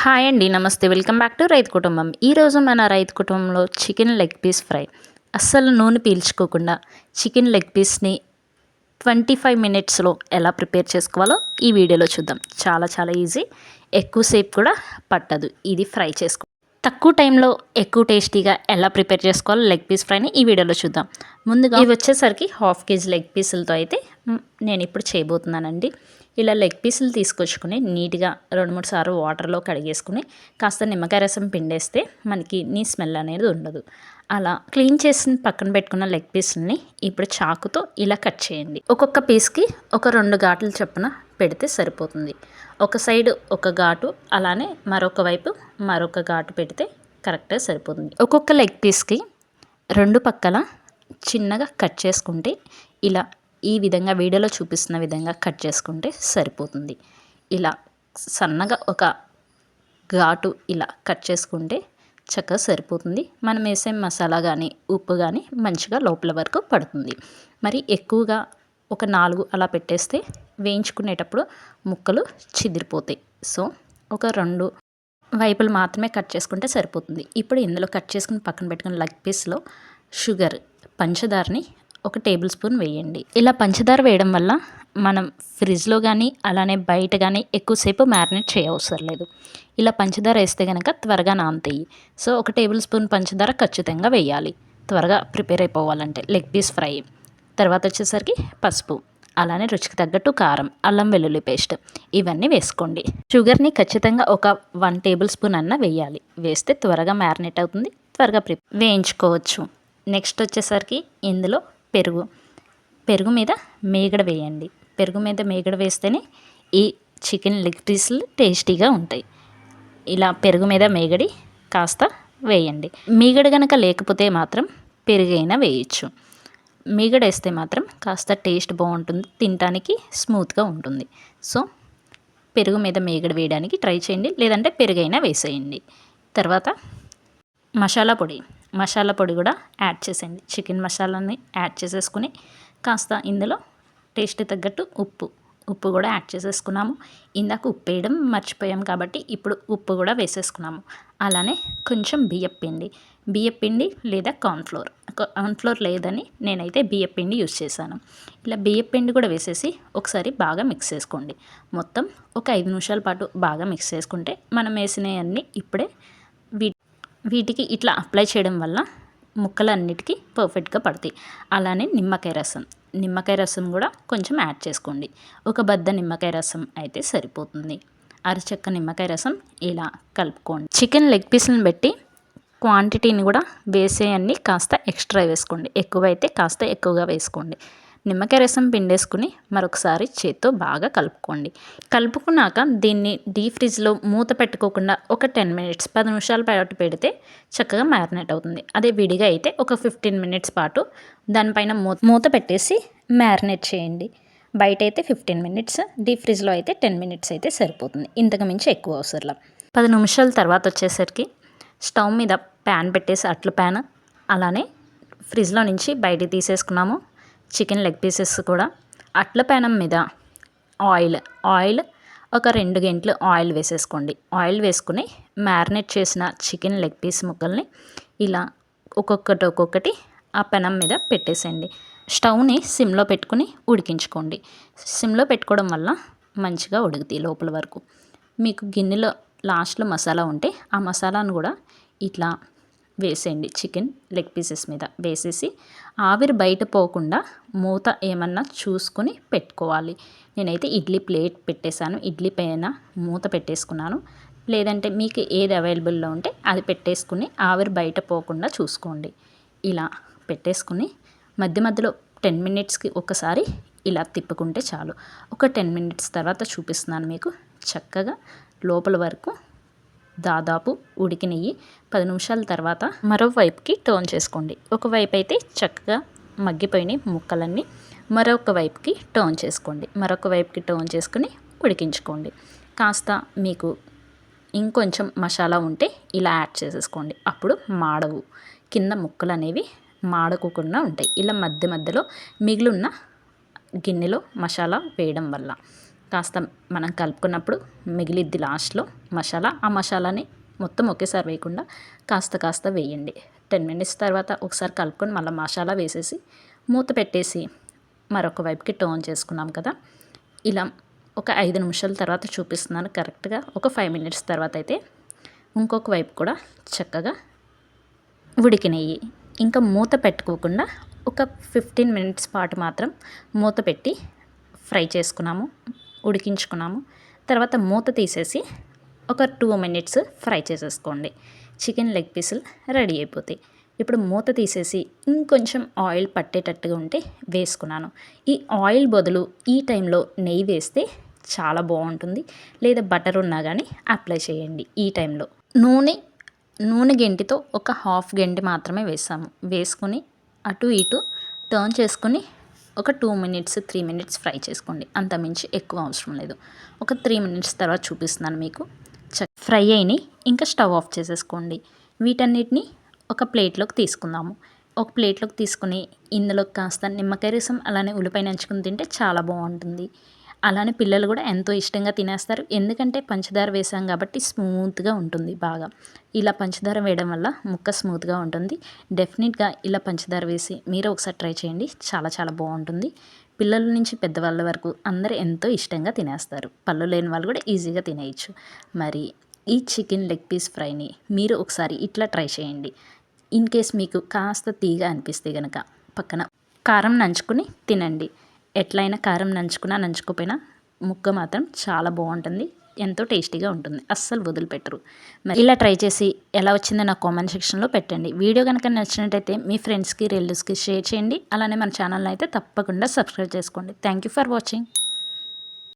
Hi అండి నమస్తే. Welcome back to రైతు కుటుంబం. ఈరోజు మన రైతు కుటుంబంలో చికెన్ లెగ్ పీస్ ఫ్రై. అస్సలు నూనె పీల్చుకోకుండా చికెన్ లెగ్ పీస్ని ట్వంటీ ఫైవ్ మినిట్స్లో ఎలా ప్రిపేర్ చేసుకోవాలో ఈ వీడియోలో చూద్దాం. చాలా చాలా ఈజీ. ఎక్కువసేపు కూడా పట్టదు. ఇది ఫ్రై చేసుకో తక్కువ టైంలో ఎక్కువ టేస్టీగా ఎలా ప్రిపేర్ చేసుకోవాలో లెగ్ పీస్ ఫ్రైని ఈ వీడియోలో చూద్దాం. ముందుగా ఇవి వచ్చేసరికి హాఫ్ కేజీ లెగ్ పీసులతో అయితే నేను ఇప్పుడు చేయబోతున్నానండి. ఇలా లెగ్ పీసులు తీసుకొచ్చుకుని నీట్గా రెండు మూడు సార్లు వాటర్లో కడిగేసుకుని కాస్త నిమ్మకాయ రసం పిండేస్తే మనకి నీ స్మెల్ అనేది ఉండదు. అలా క్లీన్ చేసి పక్కన పెట్టుకున్న లెగ్ పీసుల్ని ఇప్పుడు చాకుతో ఇలా కట్ చేయండి. ఒక్కొక్క పీస్కి ఒక రెండు ఘాట్లు చొప్పున పెడితే సరిపోతుంది. ఒక సైడ్ ఒక ఘాటు అలానే మరొక వైపు మరొక ఘాటు పెడితే కరెక్ట్గా సరిపోతుంది. ఒక్కొక్క లెగ్ పీస్కి రెండు పక్కల చిన్నగా కట్ చేసుకుంటే ఇలా ఈ విధంగా వీడియోలో చూపిస్తున్న విధంగా కట్ చేసుకుంటే సరిపోతుంది. ఇలా సన్నగా ఒక ఘాటు ఇలా కట్ చేసుకుంటే చక్కగా సరిపోతుంది. మనం వేసే మసాలా కానీ ఉప్పు కానీ మంచిగా లోపల వరకు పడుతుంది. మరి ఎక్కువగా ఒక నాలుగు అలా పెట్టేస్తే వేయించుకునేటప్పుడు ముక్కలు చిదిరిపోతాయి. సో ఒక రెండు వైపులు మాత్రమే కట్ చేసుకుంటే సరిపోతుంది. ఇప్పుడు ఇందులో కట్ చేసుకుని పక్కన పెట్టుకున్న లెగ్ పీస్లో షుగర్ పంచదారని ఒక టేబుల్ స్పూన్ వేయండి. ఇలా పంచదార వేయడం వల్ల మనం ఫ్రిడ్జ్లో కానీ అలానే బయట కానీ ఎక్కువసేపు మ్యారినేట్ చేయవసరం లేదు. ఇలా పంచదార వేస్తే కనుక త్వరగా నానుతాయి. సో ఒక టేబుల్ స్పూన్ పంచదార ఖచ్చితంగా వేయాలి. త్వరగా ప్రిపేర్ అయిపోవాలంటే లెగ్ పీస్ ఫ్రై. తర్వాత వచ్చేసరికి పసుపు అలానే రుచికి తగ్గట్టు కారం అల్లం వెల్లుల్లి పేస్ట్ ఇవన్నీ వేసుకోండి. షుగర్ని ఖచ్చితంగా ఒక వన్ టేబుల్ స్పూన్ అన్న వేయాలి. వేస్తే త్వరగా మ్యారినేట్ అవుతుంది త్వరగా ప్రి వేయించుకోవచ్చు. నెక్స్ట్ వచ్చేసరికి ఇందులో పెరుగు. పెరుగు మీద మేగడ వేయండి. పెరుగు మీద మేగడ వేస్తేనే ఈ చికెన్ లెగ్ పీసులు టేస్టీగా ఉంటాయి. ఇలా పెరుగు మీద మేగడి కాస్త వేయండి. మీగడ కనుక లేకపోతే మాత్రం పెరుగైనా వేయచ్చు. మీగడ వేస్తే మాత్రం కాస్త టేస్ట్ బాగుంటుంది తినడానికి స్మూత్గా ఉంటుంది. సో పెరుగు మీద మేగడ వేయడానికి ట్రై చేయండి లేదంటే పెరుగైనా వేసేయండి. తర్వాత మసాలా పొడి. మసాలా పొడి కూడా యాడ్ చేసేయండి. చికెన్ మసాలాని యాడ్ చేసేసుకుని కాస్త ఇందులో టేస్ట్ తగ్గట్టు ఉప్పు. ఉప్పు కూడా యాడ్ చేసేసుకున్నాము. ఇందాక ఉప్పు వేయడం మర్చిపోయాం కాబట్టి ఇప్పుడు ఉప్పు కూడా వేసేసుకున్నాము. అలానే కొంచెం బియ్యం పిండి బియ్యపిండి లేదా కార్న్ఫ్లోర్ కార్న్ఫ్లోర్ లేదని నేనైతే బియ్యపిండి యూస్ చేశాను. ఇలా బియ్యపిండి కూడా వేసేసి ఒకసారి బాగా మిక్స్ చేసుకోండి. మొత్తం ఒక ఐదు నిమిషాల పాటు బాగా మిక్స్ చేసుకుంటే మనం వేసినవన్నీ ఇప్పుడే వీ వీటికి ఇట్లా అప్లై చేయడం వల్ల ముక్కలన్నిటికీ పర్ఫెక్ట్గా పడతాయి. అలానే నిమ్మకాయ రసం. నిమ్మకాయ రసం కూడా కొంచెం యాడ్ చేసుకోండి. ఒక బద్ద నిమ్మకాయ రసం అయితే సరిపోతుంది. అరచెక్క నిమ్మకాయ రసం ఇలా కలుపుకోండి. చికెన్ లెగ్ పీస్లను పెట్టి క్వాంటిటీని కూడా వేసేయన్ని కాస్త ఎక్స్ట్రా వేసుకోండి. ఎక్కువైతే కాస్త ఎక్కువగా వేసుకోండి. నిమ్మకాయ రసం పిండేసుకుని మరొకసారి చేత్తో బాగా కలుపుకోండి. కలుపుకున్నాక దీన్ని డీ ఫ్రిడ్జ్లో మూత పెట్టుకోకుండా ఒక టెన్ మినిట్స్ పది నిమిషాల పాటు పెడితే చక్కగా మ్యారినేట్ అవుతుంది. అదే విడిగా అయితే ఒక ఫిఫ్టీన్ మినిట్స్ పాటు దానిపైన మూత మూత పెట్టేసి మ్యారినేట్ చేయండి. బయట అయితే ఫిఫ్టీన్ మినిట్స్ డీ ఫ్రిడ్జ్లో అయితే టెన్ మినిట్స్ అయితే సరిపోతుంది. ఇంతకు మించి ఎక్కువ అవసరం పది నిమిషాల తర్వాత వచ్చేసరికి స్టవ్ మీద ప్యాన్ పెట్టేసి అట్ల ప్యాన్ అలానే ఫ్రిడ్జ్లో నుంచి బయటికి తీసేసుకున్నాము. చికెన్ లెగ్ పీసెస్ కూడా. అట్ల ప్యానం మీద ఆయిల్ ఆయిల్ ఒక రెండు గంటలు ఆయిల్ వేసేసుకోండి. ఆయిల్ వేసుకుని మ్యారినేట్ చేసిన చికెన్ లెగ్ పీస్ ముక్కల్ని ఇలా ఒక్కొక్కటి ఒక్కొక్కటి ఆ పెనం మీద పెట్టేసేయండి. స్టవ్ని సిమ్లో పెట్టుకుని ఉడికించుకోండి. సిమ్లో పెట్టుకోవడం వల్ల మంచిగా ఉడుకుతాయి లోపల వరకు. మీకు గిన్నెలో లాస్ట్లో మసాలా ఉంటే ఆ మసాలాను కూడా ఇట్లా వేసేయండి చికెన్ లెగ్ పీసెస్ మీద వేసేసి ఆవిరి బయట పోకుండా మూత ఏమన్నా చూసుకొని పెట్టుకోవాలి. నేనైతే ఇడ్లీ ప్లేట్ పెట్టేశాను. ఇడ్లీ పైన మూత పెట్టేసుకున్నాను. లేదంటే మీకు ఏది అవైలబుల్లో ఉంటే అది పెట్టేసుకుని ఆవిరి బయట పోకుండా చూసుకోండి. ఇలా పెట్టేసుకుని మధ్య మధ్యలో టెన్ మినిట్స్కి ఒకసారి ఇలా తిప్పుకుంటే చాలు. ఒక టెన్ మినిట్స్ తర్వాత చూపిస్తున్నాను మీకు. చక్కగా లోపల వరకు దాదాపు ఉడికినవి పది నిమిషాల తర్వాత మరోవైపుకి టర్న్ చేసుకోండి. ఒకవైపు అయితే చక్కగా మగ్గిపోయినాయి ముక్కలన్నీ మరొక వైపుకి టర్న్ చేసుకోండి. మరొక వైపుకి టర్న్ చేసుకుని ఉడికించుకోండి. కాస్త మీకు ఇంకొంచెం మసాలా ఉంటే ఇలా యాడ్ చేసేసుకోండి. అప్పుడు మాడవు. కింద ముక్కలు అనేవి మాడకోకుండా ఉంటాయి. ఇలా మధ్య మధ్యలో మిగిలిన గిన్నెలో మసాలా వేయడం వల్ల. కాస్త మనం కలుపుకున్నప్పుడు మిగిలిద్ది లాస్ట్లో మసాలా. ఆ మసాలాని మొత్తం ఒకేసారి వేయకుండా కాస్త కాస్త వేయండి. టెన్ మినిట్స్ తర్వాత ఒకసారి కలుపుకొని మళ్ళీ మసాలా వేసేసి మూత పెట్టేసి మరొక వైపుకి టర్న్ చేసుకున్నాం కదా. ఇలా ఒక ఐదు నిమిషాల తర్వాత చూపిస్తున్నాను కరెక్ట్గా. ఒక ఫైవ్ మినిట్స్ తర్వాత అయితే ఇంకొక వైపు కూడా చక్కగా ఉడికినాయి. ఇంకా మూత పెట్టుకోకుండా ఒక ఫిఫ్టీన్ మినిట్స్ పాటు మాత్రం మూత పెట్టి ఫ్రై చేసుకున్నాము. ఉడికించుకున్నాము. తర్వాత మూత తీసేసి ఒక టూ మినిట్స్ ఫ్రై చేసేసుకోండి. చికెన్ లెగ్ పీసులు రెడీ అయిపోతాయి. ఇప్పుడు మూత తీసేసి ఇంకొంచెం ఆయిల్ పట్టేటట్టుగా ఉంటే వేసుకున్నాను. ఈ ఆయిల్ బదులు ఈ టైంలో నెయ్యి వేస్తే చాలా బాగుంటుంది. లేదా బటర్ ఉన్నా కానీ అప్లై చేయండి ఈ టైంలో. నూనె నూనె గెంటితో ఒక హాఫ్ గెంటి మాత్రమే వేసాము. వేసుకొని అటు ఇటు టర్న్ చేసుకొని ఒక two minutes three minutes fry చేసుకోండి. అంత మించి ఎక్కువ అవసరం లేదు. ఒక త్రీ మినిట్స్ తర్వాత చూపిస్తున్నాను మీకు. ఫ్రై అయినాయి ఇంకా స్టవ్ ఆఫ్ చేసేసుకోండి. వీటన్నిటిని ఒక ప్లేట్లోకి తీసుకుందాము. ఒక ప్లేట్లోకి తీసుకుని ఇందులో కాస్త నిమ్మకాయ రసం అలానే ఉల్లిపాయ నంచుకుని తింటే చాలా బాగుంటుంది. అలానే పిల్లలు కూడా ఎంతో ఇష్టంగా తినేస్తారు. ఎందుకంటే పంచదార వేసాం కాబట్టి స్మూత్గా ఉంటుంది బాగా. ఇలా పంచదార వేయడం వల్ల ముక్క స్మూత్గా ఉంటుంది. డెఫినెట్గా ఇలా పంచదార వేసి మీరు ఒకసారి ట్రై చేయండి. చాలా చాలా బాగుంటుంది. పిల్లల నుంచి పెద్దవాళ్ళ వరకు అందరూ ఎంతో ఇష్టంగా తినేస్తారు. పళ్ళు లేని వాళ్ళు కూడా ఈజీగా తినేయచ్చు. మరి ఈ చికెన్ లెగ్ పీస్ ఫ్రైని మీరు ఒకసారి ఇట్లా ట్రై చేయండి. ఇన్ కేస్ మీకు కాస్త తీగా అనిపిస్తే కనుక పక్కన కారం నంచుకుని తినండి. ఎట్లయినా కారం నంచుకున్నా నంచుకోపోయినా ముక్క మాత్రం చాలా బాగుంటుంది. ఎంతో టేస్టీగా ఉంటుంది. అస్సలు వదిలిపెట్టరు. మరి ఇలా ట్రై చేసి ఎలా వచ్చిందో నా కామెంట్ సెక్షన్లో పెట్టండి. వీడియో కనుక నచ్చినట్టయితే మీ ఫ్రెండ్స్కి రిలేటివ్స్కి షేర్ చేయండి. అలానే మన ఛానల్ని అయితే తప్పకుండా సబ్స్క్రైబ్ చేసుకోండి. Thank you for watching.